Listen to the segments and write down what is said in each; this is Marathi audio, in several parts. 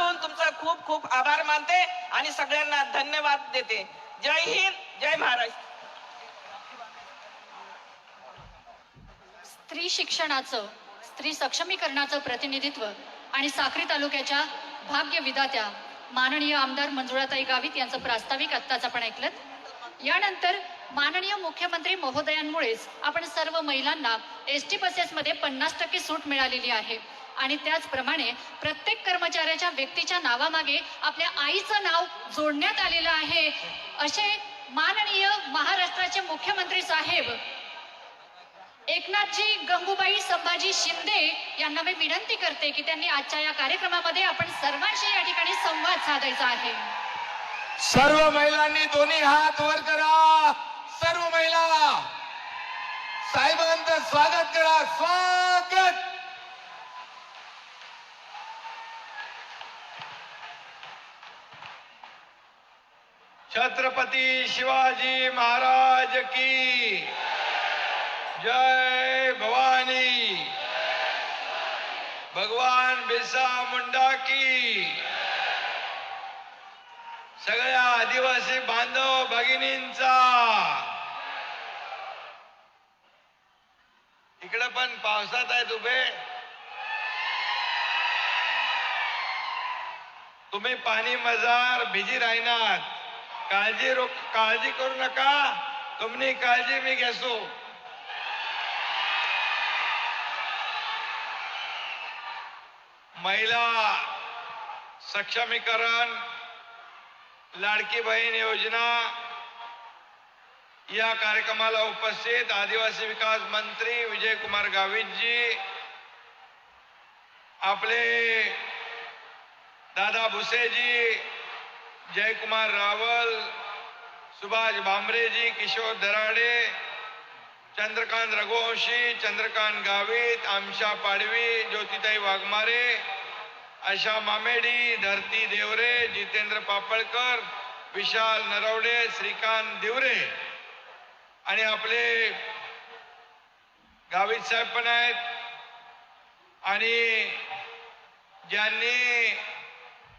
मनापासून तुमचा खूप खूप आभार मानते आणि सगळ्यांना धन्यवाद देते. जय हिंद जय महाराष्ट्र. स्त्री शिक्षणाचं स्त्री सक्षमीकरणाचं प्रतिनिधित्व आणि साक्री तालुक्याच्या भाग्य विधात्या माननीय आमदार मंजुळाताई गावित यांचं प्रास्ताविक आत्ताच आपण ऐकलं यानंतर माननीय मुख्यमंत्री महोदयांमुळेच आपण सर्व महिलांना एस टी बसेसमध्ये पन्नास टक्के सूट मिळालेली आहे. आणि त्याचप्रमाणे प्रत्येक कर्मचाऱ्याच्या व्यक्तीच्या नावामागे आपल्या आईचं नाव जोडण्यात आलेलं आहे. असे माननीय महाराष्ट्राचे मुख्यमंत्री साहेब एकनाथजी गंगूबाई संभाजी शिंदे यांना मी विनंती करते की त्यांनी आजच्या या कार्यक्रमामध्ये आपण सर्वांशी या ठिकाणी संवाद साधायचा आहे. सर्व महिलांनी दोन्ही हात वर करा. सर्व महिला साहेबांचं स्वागत करा. स्वागत! छत्रपती शिवाजी महाराज की। जय भवानी। भगवान बिरसा मुंडा की। सगळ्या आदिवासी बांधव भगिनींचा। इकडे पण पावसात आहेत उभे. तुम्ही पाणी मजार भिजी राहणार. काळजी रो काळजी करू नका. तुम्ही काळजी मी घेसो महिला सक्षमीकरण लाडकी बहीण योजना या कार्यक्रमाला उपस्थित आदिवासी विकास मंत्री विजय कुमार गावितजी आपले दादा भुसेजी जयकुमार रावल सुभाष भामरेजी किशोर दराडे चंद्रकांत रघुवंशी चंद्रकांत गावित आमशा पाडवी ज्योतिताई वाघमारे आशा मामेडी धरती देवरे जितेंद्र पापळकर विशाल नरवडे श्रीकांत दिवरे आणि आपले गावित साहेब पण आहेत. आणि ज्यांनी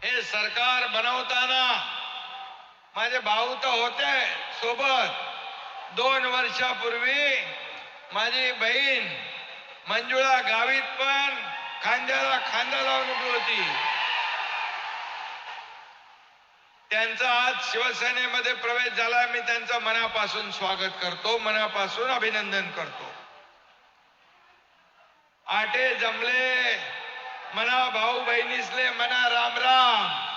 हे सरकार बनवताना माझे भाऊ तर होते सोबत. दोन वर्षापूर्वी माझी बहीण मंजुळा गावीत पण खांद्याला खांदा लावून उभी होती. त्यांचा आज शिवसेनेमध्ये प्रवेश झाला. मी त्यांचं मनापासून स्वागत करतो मनापासून अभिनंदन करतो. आटे जमले मना भाऊ बहिणीसले मना राम राम.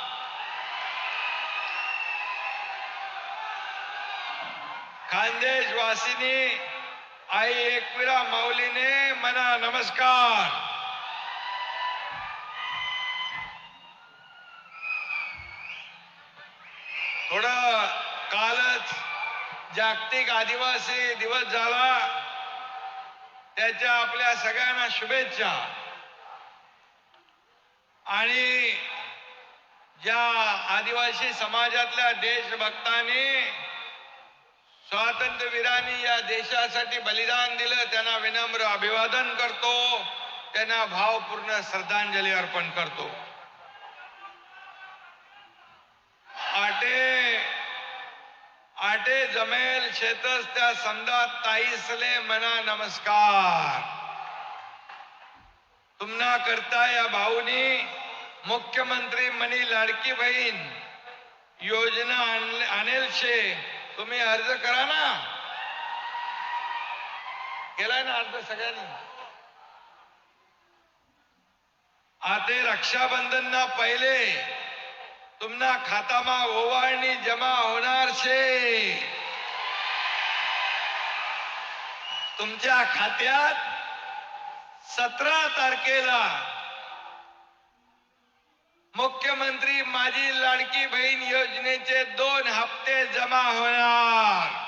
खानदेश वासिनी आई एकविरा माऊलीने मना नमस्कार. थोडं कालच जागतिक आदिवासी दिवस झाला. त्याच्या आपल्या सगळ्यांना शुभेच्छा. आणि ज्या आदिवासी समाजातल्या देशभक्तांनी स्वातंत्र्यवीरांनी या देशासाठी बलिदान दिलं त्यांना विनम्र अभिवादन करतो त्यांना भावपूर्ण श्रद्धांजली अर्पण करतो. आटे आटे जमेल शेतस त्या समजा ताईसले मना नमस्कार. तुमना करता या भाऊनी मुख्यमंत्री मनी लाडकी बहीण योजना आणेल शे तुम्ही अर्ज करा ना. केलाय ना अर्ज सगळ्यांनी? आते रक्षाबंधन ना पहिले तुमना खातामा ओवाळणी जमा होणार शे तुमच्या खात्यात सतरा तारखेला मुख्यमंत्री माझी लाडकी बहीण योजनेचे दोन हप्ते जमा होणार.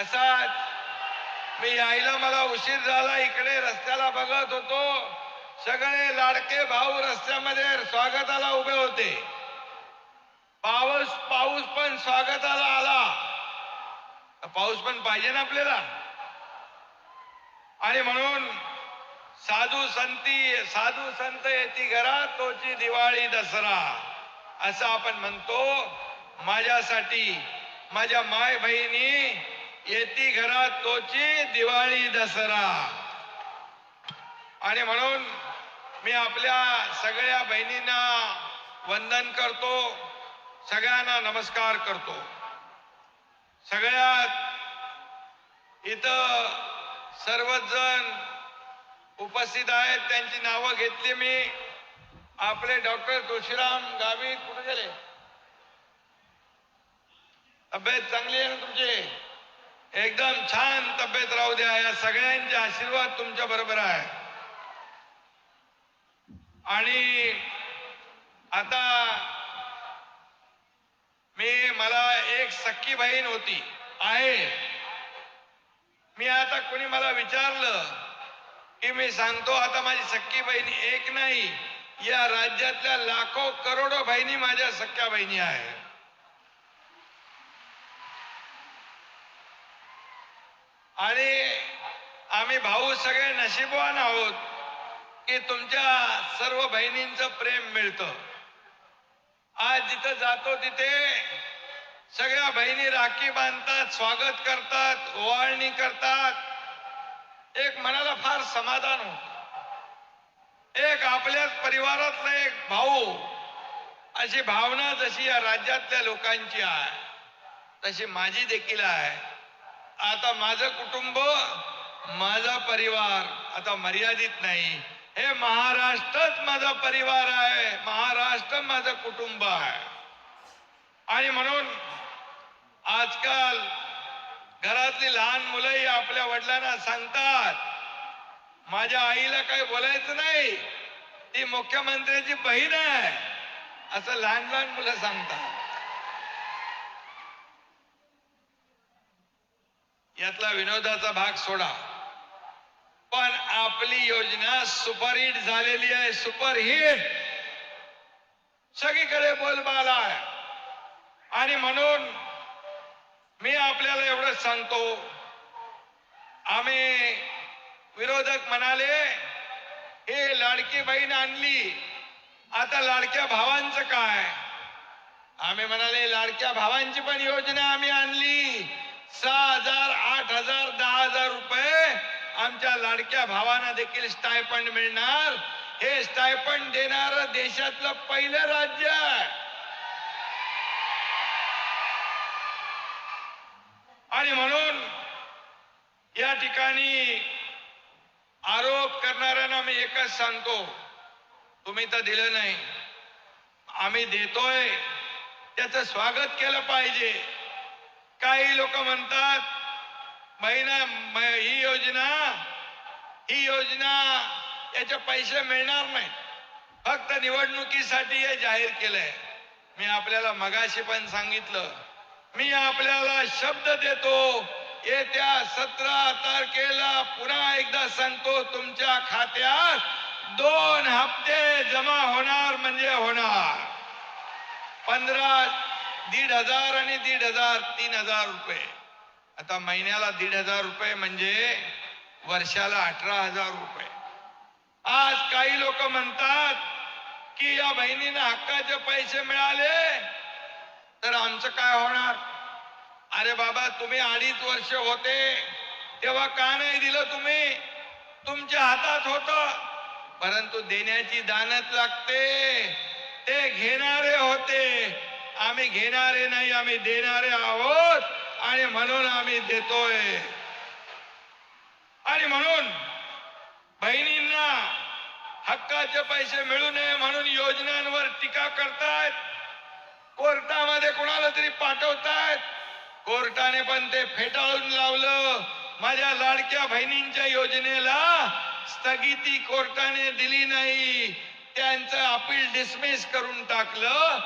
असाच मी यायला मला उशीर झाला इकडे रस्त्याला बघत होतो. सगळे लाडके भाऊ रस्त्यामध्ये स्वागताला उभे होते. पाऊस पाऊस पण स्वागताला आला. पाऊस पण पाहिजे ना आपल्याला. आणि म्हणून साधू संती साधू संत येती घरात तोची दिवाळी दसरा. असं आपण म्हणतो. माझ्यासाठी माझ्या माय बहिणी येती घरात तोची दिवाळी दसरा. आणि म्हणून मी आपल्या सगळ्या बहिणींना वंदन करतो. सगळ्यांना नमस्कार करतो. सगळ्यात इथं सर्वच जण उपस्थित आहेत. त्यांची नावं घेतली मी. आपले डॉक्टर तुळशीराम गावित कुठे गेले? तब्येत चांगली आहे ना तुमची? एकदम छान तब्येत राहू द्या. या सगळ्यांचे आशीर्वाद तुमच्या बरोबर आहे. आणि आता मी मला एक सख्खी बहीण होती. आहे. मी आता कोणी मला विचारलं की मी सांगतो आता माझी सख्खी बहिणी एक नाही. या राज्यातल्या लाखो करोडो बहिणी माझ्या सख्या बहिणी आहेत आणि आम्ही भाऊ सगळे नशीबवान आहोत की तुमच्या सर्व बहिणींचं प्रेम मिळतं. आज जिथं जातो तिथे सगळ्या बहिणी राखी बांधतात स्वागत करतात ओवाळणी करतात. एक मनाला फार समाधान होत. एक आपल्याच परिवारातला एक भाऊ अशी भावना जशी या राज्यातल्या लोकांची आहे तशी माझी देखील आहे. आता माझं कुटुंब माझा परिवार आता मर्यादित नाही. हे महाराष्ट्रच माझा परिवार आहे. महाराष्ट्र माझं कुटुंब आहे. आणि म्हणून आजकाल घरातली लहान मुलंही आपल्या वडिलांना सांगतात माझ्या आईला काही बोलायचं नाही. ती मुख्यमंत्र्याची बहीण आहे. असं लहान लहान मुलं सांगतात. यातला विनोदाचा भाग सोडा. पण आपली योजना सुपरहिट झालेली आहे सुपरहिट. सगळीकडे बोलबाला आहे. आणि म्हणून मी आपल्याला एवढंच सांगतो. आम्ही विरोधक म्हणाले हे लाडकी बहीण आणली. आता लाडक्या भावांचं काय? आम्ही म्हणाले लाडक्या भावांची पण योजना आम्ही आणली. सहा हजार आठ हजार दहा हजार रुपये आमच्या लाडक्या भावांना देखील स्टायफंड मिळणार. हे स्टायफंड देणार देशातलं पहिलं राज्य आहे. आणि म्हणून या ठिकाणी आरोप करणाऱ्यांना मी एकच सांगतो. तुम्ही तर दिलं नाही. आम्ही देतोय. त्याचं स्वागत केलं पाहिजे. काही लोक म्हणतात महिना ही योजना ही योजना याचे पैसे मिळणार नाही फक्त निवडणुकीसाठी हे जाहीर केलंय. मी आपल्याला मगाशी पण सांगितलं. मी आपल्याला शब्द देतो येत्या सतरा तारखेला पुन्हा एकदा सांगतो तुमच्या खात्यात दोन हप्ते जमा होणार म्हणजे होणार. पंधरा दीड हजार आणि दीड हजार तीन हजार रुपये. आता महिन्याला दीड हजार रुपये म्हणजे वर्षाला अठरा हजार रुपये. आज काही लोक म्हणतात की या बहिणींना हक्काचे पैसे मिळाले तर आमचं काय होणार? अरे बाबा तुम्ही अडीच वर्ष होते तेव्हा का नाही दिलं तुम्ही? तुमच्या हातात होत. परंतु देण्याची दानत लागते. ते घेणारे होते. आम्ही घेणारे नाही आम्ही देणारे आहोत. आणि म्हणून आम्ही देतोय. आणि म्हणून बहिणींना हक्काचे पैसे मिळू नये म्हणून योजनांवर टीका करतायत. कोर्टामध्ये कोणाला तरी पाठवतायत. कोर्टाने पण ते फेटाळून लावलं. माझ्या लाडक्या बहिणींच्या योजनेला स्थगिती कोर्टाने दिली नाही. त्यांचं अपील डिसमिस करून टाकलं.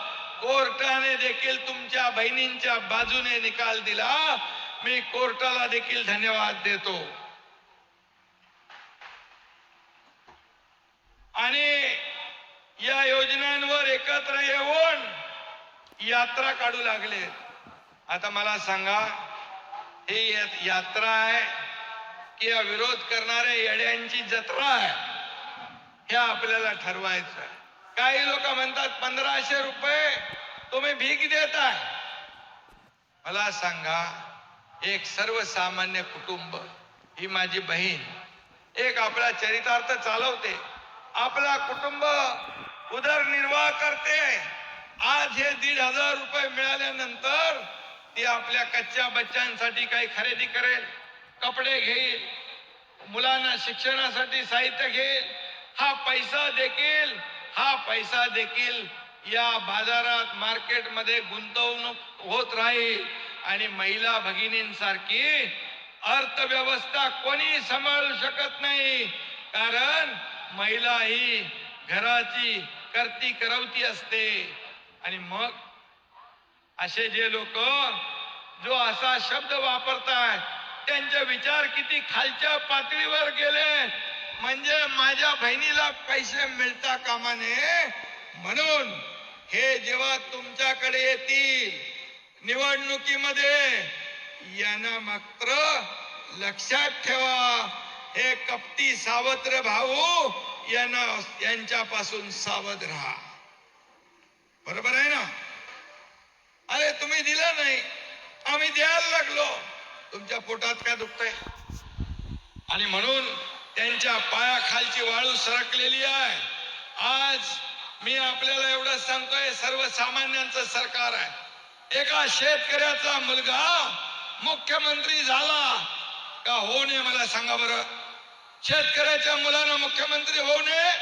कोर्टाने देखील तुमच्या बहिणींच्या बाजूने निकाल दिला. मी कोर्टाला देखील धन्यवाद देतो. आणि या योजनांवर एकत्र येऊन यात्रा काढू लागले. आता मला सांगा ही यात्रा आहे की या विरोध करणाऱ्या येड्यांची जत्रा आहे? हे आपल्याला ठरवायचं आहे. काही लोक म्हणतात पंधराशे रुपये तुम्ही भीक देताय. मला सांगा एक सर्वसामान्य कुटुंब ही माझी बहीण एक आपला चरितार्थ चालवते आपला कुटुंब उदरनिर्वाह करते. आज हे दीड हजार रुपये मिळाल्यानंतर ती आपल्या कच्च्या बच्चांसाठी काही खरेदी करेल कपडे घेईल मुलांना शिक्षणासाठी साहित्य घेईल हा पैसा देखील हा पैसा देखील या बाजारात मार्केटमध्ये गुंतवणूक होत राहील. आणि महिला भगिनींसारखी अर्थव्यवस्था कोणी सांभाळू शकत नाही. कारण महिला ही घराची करती करवती असते. आणि मग असे जे लोक जो असा शब्द वापरतात त्यांचे विचार किती खालच्या पातळीवर गेले म्हणजे माझ्या बहिणीला पैसे मिळता कामा नये म्हणून हे जेव्हा तुमच्याकडे येतील निवडणुकीमध्ये यांना मात्र लक्षात ठेवा. हे कपटी सावत्र भाऊ यांना यांच्यापासून सावध राहा. बरोबर आहे ना? अरे तुम्ही दिलं नाही. आम्ही द्यायला लागलो. तुमच्या पोटात काय दुखतंय? आणि म्हणून त्यांच्या पायाखालची वाळू सरकलेली आहे. आज मी आपल्याला एवढं सांगतोय सर्वसामान्यांचं सरकार आहे. एका शेतकऱ्याचा मुलगा मुख्यमंत्री झाला का होऊ नये मला सांगा बरं. शेतकऱ्याच्या मुलानं मुख्यमंत्री होऊ नये?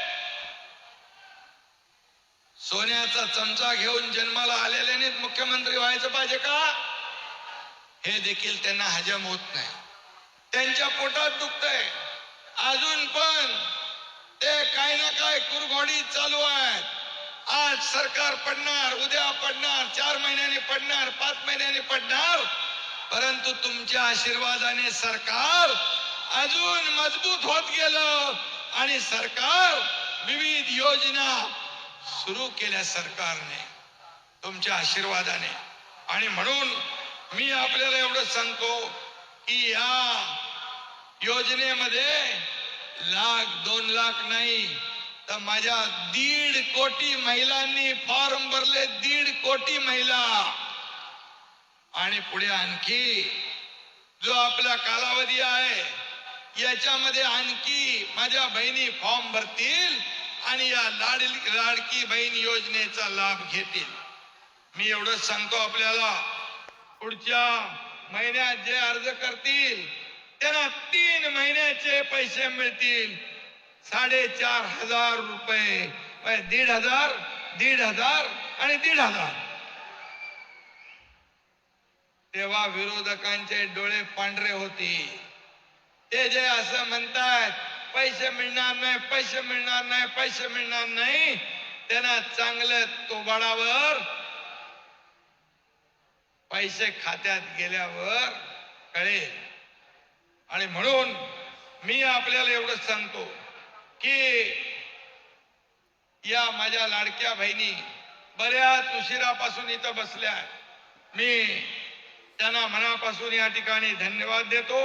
सोन्याचा चमचा घेऊन जन्माला आलेल्याने मुख्यमंत्री व्हायचं पाहिजे का? हे देखील त्यांना हजम होत नाही. त्यांच्या पोटात दुखतंय. अजून पण ते काही ना काय कुरघोडी चालू आहेत. आज सरकार पडणार उद्या पडणार चार महिन्यांनी पडणार पाच महिन्यांनी पडणार. परंतु तुमच्या आशीर्वादाने सरकार अजून मजबूत होत गेलं आणि सरकार विविध योजना सुरू केल्या सरकारने तुमच्या आशीर्वादाने. आणि म्हणून मी आपल्याला एवढं सांगतो की या योजनेमध्ये लाख दोन लाख नाही तर माझ्या दीड कोटी महिलांनी फॉर्म भरले दीड कोटी महिला. आणि पुढे आणखी जो आपला कालावधी आहे याच्यामध्ये आणखी माझ्या बहिणी फॉर्म भरतील आणि या लाडील लाडकी बहीण योजनेचा लाभ घेतील. मी एवढंच सांगतो आपल्याला. पुढच्या महिन्यात जे अर्ज करतील त्यांना तीन महिन्याचे पैसे मिळतील. साडेचार हजार रुपये. म्हणजे दीड हजार दीड हजार आणि दीड हजार. तेव्हा विरोधकांचे डोळे पांढरे होते. ते जे असं म्हणतात पैसे मिळणार नाही पैसे मिळणार नाही पैसे मिळणार नाही त्यांना चांगलं तोबाडावर पैसे खात्यात गेल्यावर कळेल. आणि म्हणून मी आपल्याला एवढंच सांगतो की या माझ्या लाडक्या बहिणी बऱ्याच उशिरापासून इथं बसल्या मी त्यांना मनापासून या ठिकाणी धन्यवाद देतो.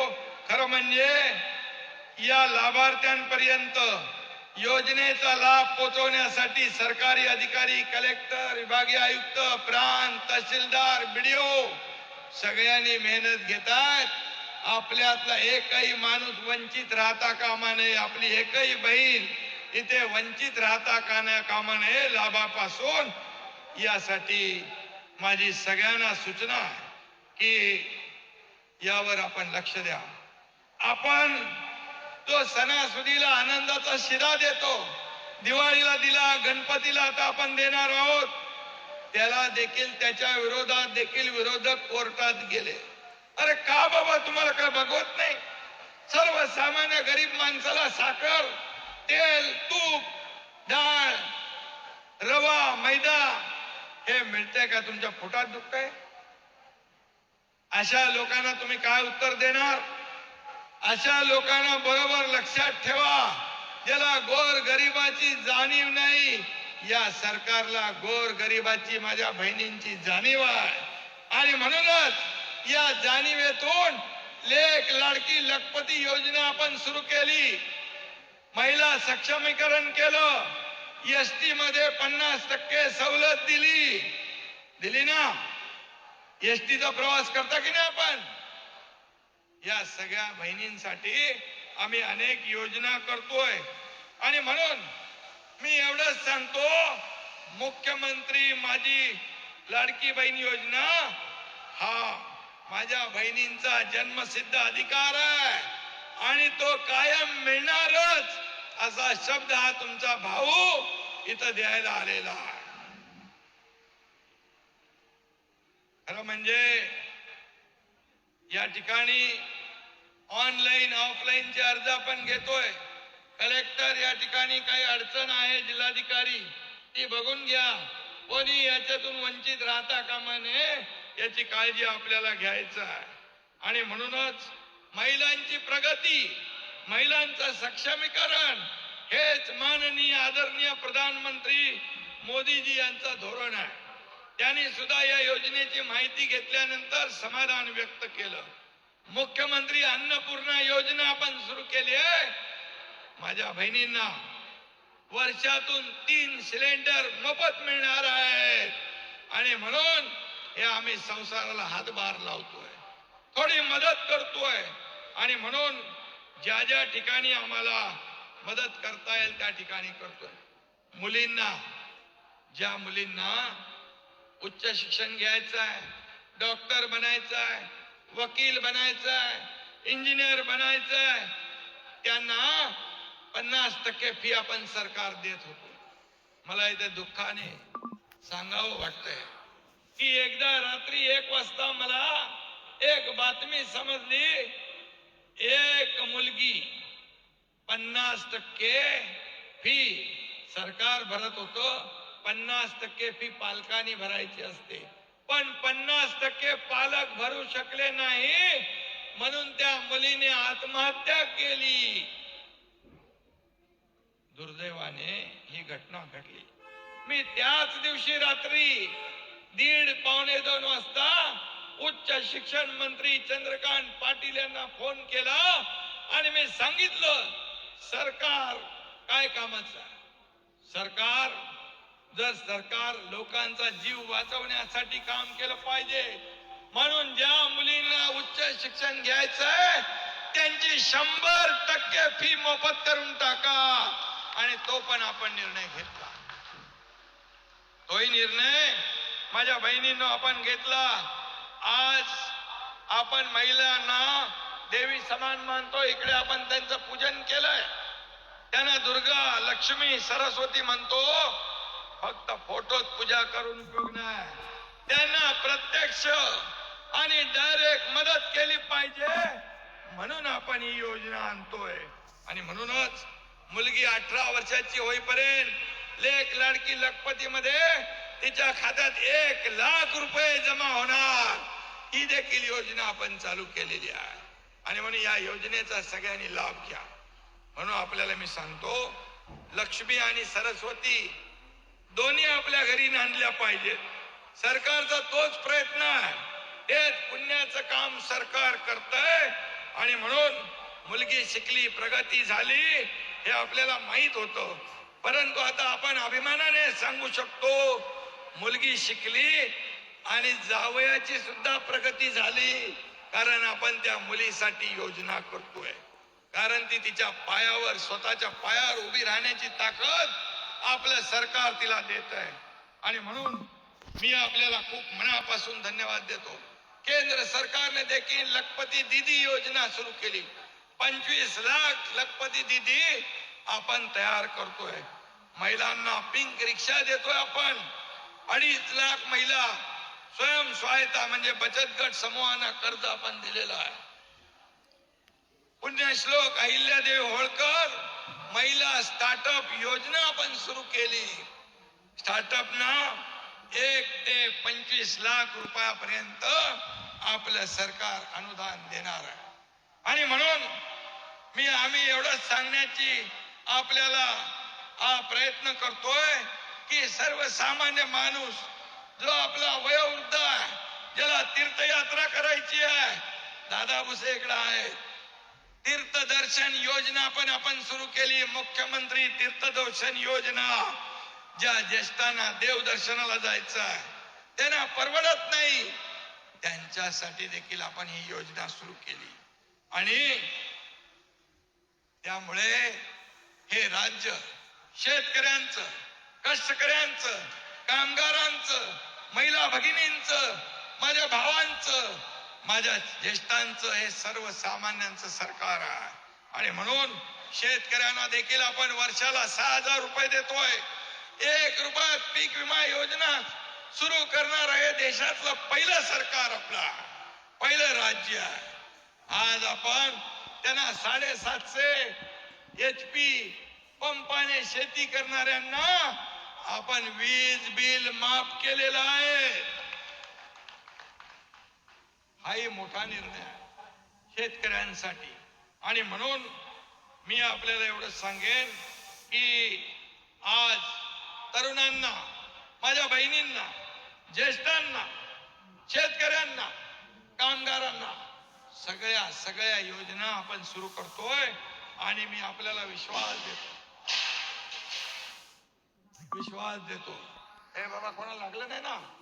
खरं म्हणजे या लाभार्थ्यांपर्यंत योजनेचा लाभ पोहोचवण्यासाठी सरकारी अधिकारी कलेक्टर विभागीय आयुक्त प्रांत तहसीलदार बीडीओ सगळ्यांनी मेहनत घेतात आपल्यातला एकही माणूस वंचित राहता कामा नये. आपली एकही बहीण इथे वंचित राहता काना कामा नये. लाभापासून यासाठी माझी सगळ्यांना सूचना की यावर आपण लक्ष द्या. आपण तो सणासुदीला आनंदाचा शिदा देतो. दिवाळीला दिला गणपतीला आता आपण देणार आहोत. त्याला देखील त्याच्या विरोधात देखील विरोधक कोर्टात गेले. अरे का बाबा तुम्हाला काय बघवत नाही? सर्वसामान्य गरीब माणसाला साखर तेल तूप डाळ रवा मैदा हे मिळतंय का? तुमच्या फुटात दुखतंय? अशा लोकांना तुम्ही काय उत्तर देणार? अशा लोकांना बरोबर लक्षात ठेवा. ज्याला गोर गरिबाची जाणीव नाही या सरकारला गोर गरिबाची माझ्या बहिणींची जाणीव आहे. आणि म्हणूनच या जाणीवेतून लेख लाडकी लखपती योजना आपण सुरू केली. महिला सक्षमीकरण केलं. एसटी मध्ये पन्नास टक्के सवलत दिली. दिली ना? एसटीचा प्रवास करता की नाही आपण? या सगळ्या बहिणींसाठी आम्ही अनेक योजना करतोय. आणि म्हणून मी एवढंच सांगतो मुख्यमंत्री माझी लाडकी बहीण योजना हा माझ्या बहिणींचा जन्मसिद्ध अधिकार आहे. आणि तो कायम मिळणारच असा शब्द हा तुमचा भाऊ इथं द्यायला आलेला खरं म्हणजे या ठिकाणी ऑनलाईन ऑफलाईनचे अर्ज आपण घेतोय. कलेक्टर या ठिकाणी काही अडचण आहे जिल्हाधिकारी ती बघून घ्या. कोणी याच्यातून वंचित राहता कामा नये. याची काळजी आपल्याला घ्यायचं आहे. आणि म्हणूनच महिलांची प्रगती महिलांचं सक्षमीकरण हेच माननीय आदरणीय प्रधानमंत्री मोदीजी यांचं धोरण आहे. त्यांनी सुद्धा या योजनेची माहिती घेतल्यानंतर समाधान व्यक्त केलं. मुख्यमंत्री अन्नपूर्णा योजना आपण सुरू केली आहे. माझ्या बहिणींना वर्षातून तीन सिलेंडर मोफत मिळणार आहेत. आणि म्हणून हे आम्ही संसाराला हातभार लावतोय. थोडी मदत करतोय. आणि म्हणून ज्या ज्या ठिकाणी आम्हाला मदत करता येईल त्या ठिकाणी करतोय. मुलींना ज्या मुलींना उच्च शिक्षण घ्यायचं आहे डॉक्टर बनायचं आहे वकील बनायचं आहे इंजिनियर बनायचं आहे त्यांना पन्नास टक्के फी आपण सरकार देत होतो. मला इथे दुःखाने सांगावं वाटतंय. की एकदा रात्री एक वाजता मला एक बातमी समजली. एक मुलगी पन्नास टक्के फी सरकार भरत होतं. पन्नास टक्के फी पालकांनी भरायची असते. पण पन्नास टक्के पालक भरू शकले नाही. म्हणून त्या मुलीने आत्महत्या केली. दुर्दैवाने ही घटना घडली. मी त्याच दिवशी रात्री दीड पावणे दोन वाजता उच्च शिक्षण मंत्री चंद्रकांत पाटील यांना फोन केला आणि मी सांगितलं सरकार काय कामाचं सरकार जर सरकार लोकांचा जीव वाचवण्यासाठी काम केलं पाहिजे म्हणून ज्या मुलींना उच्च शिक्षण घ्यायचंय त्यांची शंभर टक्के फी मोफत करून टाका. आणि तो पण आपण निर्णय घेतला. तोही निर्णय माझ्या बहिणींनो आपण घेतला. आज आपण महिलांना देवी समान मानतो. इकडे आपण त्यांचं पूजन केलंय. त्यांना दुर्गा लक्ष्मी सरस्वती म्हणतो. फक्त फोटोत पूजा करून उपयोग नाही. त्यांना प्रत्यक्ष आणि डायरेक्ट मदत केली पाहिजे. म्हणून आपण ही योजना आणतोय. आणि म्हणूनच मुलगी अठरा वर्षाची होईपर्यंत लेख लाडकी लखपती मध्ये तिच्या खात्यात एक लाख रुपये जमा होणार. ही देखील योजना आपण चालू केलेली आहे. आणि म्हणून या योजनेचा सगळ्यांनी लाभ घ्या. म्हणून आपल्याला मी सांगतो लक्ष्मी आणि सरस्वती दोन्ही आपल्या घरी नांदल्या पाहिजेत. सरकारचा तोच प्रयत्न आहे. तेच पुण्याचं काम सरकार करतंय. आणि म्हणून मुलगी शिकली प्रगती झाली हे आपल्याला माहीत होतं. परंतु आता आपण अभिमानाने सांगू शकतो मुलगी शिकली आणि जावयाची सुद्धा प्रगती झाली. कारण आपण त्या मुलीसाठी योजना करतोय. कारण ती तिच्या पायावर स्वतःच्या पायावर उभी राहण्याची ताकद आपलं सरकार तिला देत आहे आणि म्हणून मी आपल्याला खूप मनापासून धन्यवाद देतो. केंद्र सरकारने देखील लखपती दिदी योजना सुरू केली. पंचवीस लाख लखपती दिदी आपण तयार करतोय. महिलांना पिंक रिक्षा देतोय आपण. अडीच लाख महिला स्वयंसहायता म्हणजे बचत गट समूहांना कर्ज आपण दिलेला आहे. पुण्यश्लोक अहिल्यादेवी होळकर महिला स्टार्टअप योजना आपण सुरू केली. स्टार्टअप ना एक ते पंचवीस लाख रुपयापर्यंत आपलं सरकार अनुदान देणार आहे. आणि म्हणून मी आम्ही एवढंच सांगण्याची आपल्याला हा प्रयत्न करतोय. की सर्वसामान्य माणूस जो आपला वयोवृद्ध आहे ज्याला तीर्थयात्रा करायची आहे दादा भुसे इकडे आहे. तीर्थदर्शन योजना पण आपण सुरू केली. मुख्यमंत्री तीर्थदर्शन योजना ज्या ज्येष्ठांना देवदर्शनाला जायचं आहे त्यांना परवडत नाही. त्यांच्यासाठी देखील आपण ही योजना सुरू केली. आणि त्यामुळे हे राज्य शेतकऱ्यांचं कष्टकऱ्यांचं कामगारांचं महिला भगिनींचं माझ्या भावांचं माझ्या ज्येष्ठांचं हे सर्वसामान्यांचं सरकार आहे. आणि म्हणून शेतकऱ्यांना देखील आपण वर्षाला सहा हजार रुपये देतोय. एक रुपयात पीक विमा योजना सुरू करणार आहे देशातलं पहिलं सरकार आपला. पहिलं राज्य आहे. आज आपण त्यांना साडेसातशे एच पी पंपाने शेती करणाऱ्यांना आपण वीज बिल माफ केलेलं आहे. हाही मोठा निर्णय शेतकऱ्यांसाठी. आणि म्हणून मी आपल्याला एवढं सांगेन की आज तरुणांना माझ्या बहिणींना ज्येष्ठांना शेतकऱ्यांना कामगारांना सगळ्या सगळ्या योजना आपण सुरू करतोय आणि मी आपल्याला विश्वास देतो विश्वास देतो. हे बाबा कोणाला लागलं नाही ना?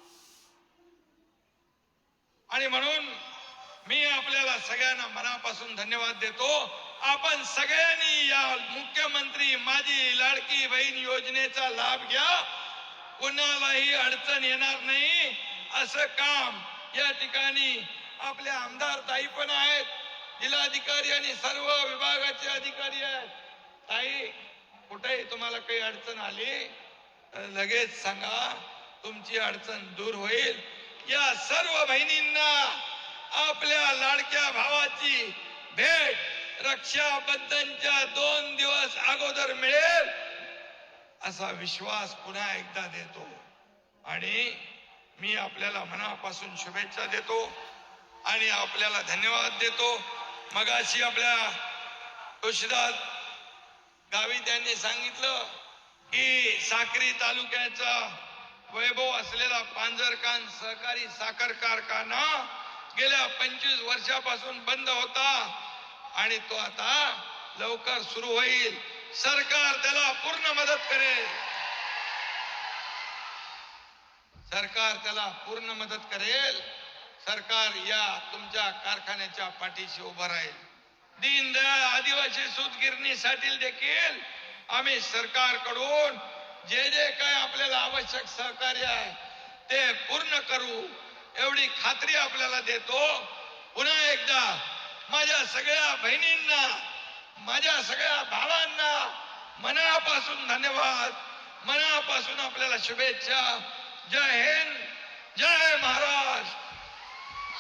आणि म्हणून मी आपल्याला सगळ्यांना मनापासून धन्यवाद देतो. आपण सगळ्यांनी या मुख्यमंत्री माझी लाडकी बहीण योजनेचा लाभ घ्या. कुणालाही अडचण येणार नाही. असं काम या ठिकाणी आपले आमदार ताई पण आहेत. जिल्हाधिकारी आणि सर्व विभागाचे अधिकारी आहेत. ताई कुठेही तुम्हाला काही अडचण आली लगेच सांगा तुमची अडचण दूर होईल. या सर्व बहिणींना आपल्या लाडक्या भावाची भेट रक्षाबंधनच्या दोन दिवस अगोदर मिळेल असा विश्वास पुन्हा एकदा देतो. आणि मी आपल्याला मनापासून शुभेच्छा देतो आणि आपल्याला धन्यवाद देतो. मगाशी आपल्या तुळशीदास गावी त्यांनी सांगितलं की साक्री तालुक्याचा वैभव असलेला पांजरकान सहकारी साखर कारखाना गेल्या पंचवीस वर्षापासून बंद होता आणि तो आता लवकर सुरू होईल. सरकार त्याला पूर्ण मदत करेल. सरकार त्याला पूर्ण मदत करेल. सरकार या तुमच्या कारखान्याच्या पाठीशी उभं राहील. दीनदयाळ आदिवासी सूतगिरणीसाठी देखील आम्ही सरकारकडून जे जे काय आपल्याला आवश्यक सहकार्य आहे ते पूर्ण करू. एवढी खात्री आपल्याला देतो. पुन्हा एकदा माझ्या सगळ्या बहिणींना माझ्या सगळ्या भावांना मनापासून धन्यवाद. मनापासून आपल्याला शुभेच्छा. जय हिंद जय महाराष्ट्र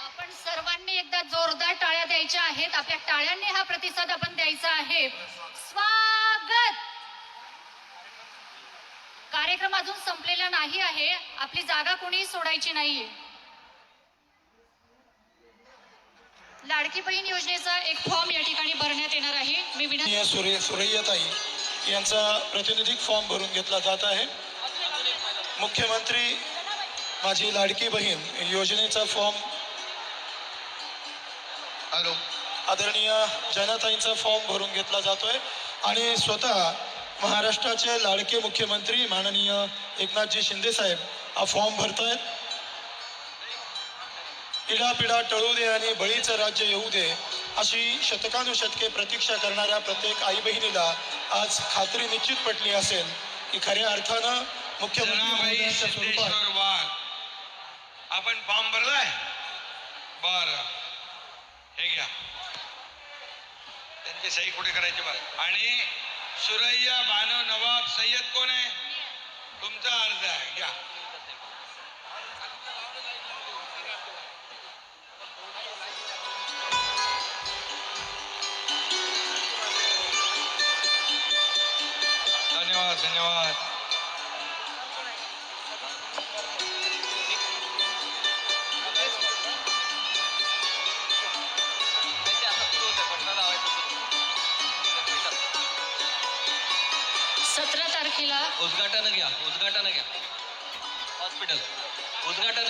आपण सर्वांनी एकदा जोरदार टाळ्या द्यायच्या आहेत. आपल्या टाळ्यांनी हा प्रतिसाद आपण द्यायचा आहे. स्वागत! कार्यक्रम अजून संपलेला नाही आहे. आपली जागा कोणी सोडायची नाहीये. लाडकी बहीण योजनेचा एक फॉर्म या ठिकाणी भरण्यात येणार आहे. मी विनंती सुरे सुरैयताई यांचा प्रातिनिधिक फॉर्म भरून घेतला जात आहे. मुख्यमंत्री माझी लाडकी बहीण योजनेचा फॉर्म हॅलो. आदरणीय जनताईंचा फॉर्म भरून घेतला जातोय. आणि स्वतः महाराष्ट्राचे लाडके मुख्यमंत्री माननीय एकनाथजी शिंदे साहेब हा फॉर्म भरतायत पिढा टळू दे आणि बळीचं राज्य येऊ दे अशी शतकानुशतके प्रतीक्षा करणाऱ्या प्रत्येक आई बहिणीला आज खात्री निश्चित पटली असेल की खऱ्या अर्थानं मुख्यमंत्री आपण फॉर्म भरलाय? बर. हे घ्या. त्यांची सही कुठे करायची आणि सुरैया बानो नवाब सय्यद कोण आहे तुमचा अर्ज आहे घ्या धन्यवाद धन्यवाद। उद्घाटन घ्या उद्घाटन घ्या. हॉस्पिटल उद्घाटन